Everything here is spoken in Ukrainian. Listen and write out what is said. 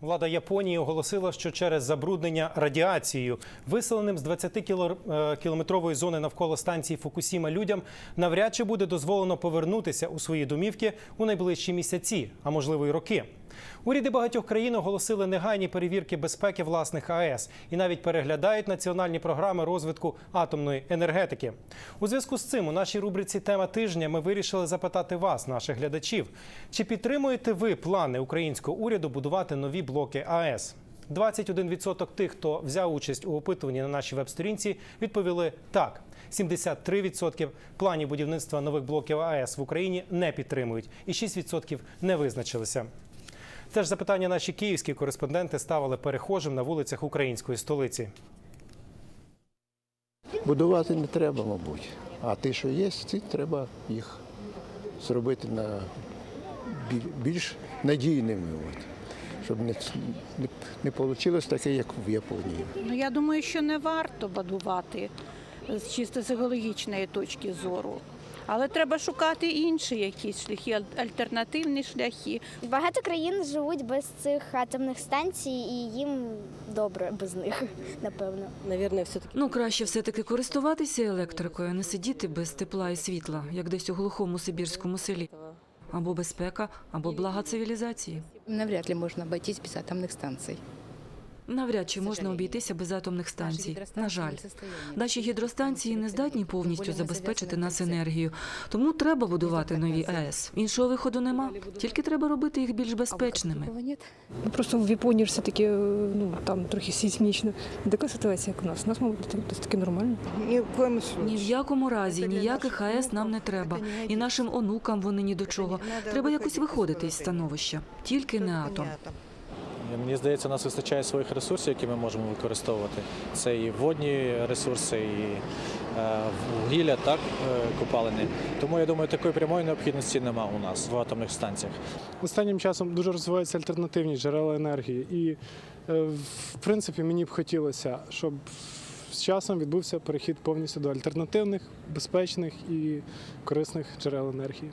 Влада Японії оголосила, що через забруднення радіацією, виселеним з 20-кілометрової зони навколо станції Фукусіма людям, навряд чи буде дозволено повернутися у свої домівки у найближчі місяці, а можливо й роки. Уряди багатьох країн оголосили негайні перевірки безпеки власних АЕС і навіть переглядають національні програми розвитку атомної енергетики. У зв'язку з цим у нашій рубриці Тема тижня ми вирішили запитати вас, наших глядачів, чи підтримуєте ви плани українського уряду будувати нові блоки АЕС? 21% тих, хто взяв участь у опитуванні на нашій веб-сторінці, відповіли так. 73% планів будівництва нових блоків АЕС в Україні не підтримують, і 6% не визначилися. Це ж запитання наші київські кореспонденти ставили перехожим на вулицях української столиці. Будувати не треба, мабуть. А ті, що є, ці треба їх зробити на більш надійними. От. Щоб не, не, не вийшло таке, як в Японії. Ну я думаю, що не варто будувати з чисто психологічної точки зору. Але треба шукати інші якісь шляхи, альтернативні шляхи. Багато країн живуть без цих атомних станцій, і їм добре без них, напевно. Наверное, все-таки Ну, краще все-таки користуватися електрикою, а не сидіти без тепла і світла, як десь у глухому сибірському селі. Або безпека, або блага цивілізації. Навряд ли можно обойтись без атомных станций. Навряд чи можна обійтися без атомних станцій. На жаль, наші гідростанції не здатні повністю забезпечити нас енергією, тому треба будувати нові АЕС. Іншого виходу нема. Тільки треба робити їх більш безпечними. Ну, Просто в Японії все-таки ну, там трохи сейсмічно. Така ситуація, як у нас. У нас, мабуть, досить таки нормально. Ні в якому разі ніяких АЕС нам не треба, і нашим онукам вони ні до чого. Треба якось виходити із становища, тільки не атом. Мені здається, нас вистачає своїх ресурсів, які ми можемо використовувати. Це і водні ресурси, і е, вугілля, так, е, копалини. Тому я думаю, такої прямої необхідності нема у нас в атомних станціях. Останнім часом дуже розвиваються альтернативні джерела енергії, і е, в принципі мені б хотілося, щоб з часом відбувся перехід повністю до альтернативних, безпечних і корисних джерел енергії.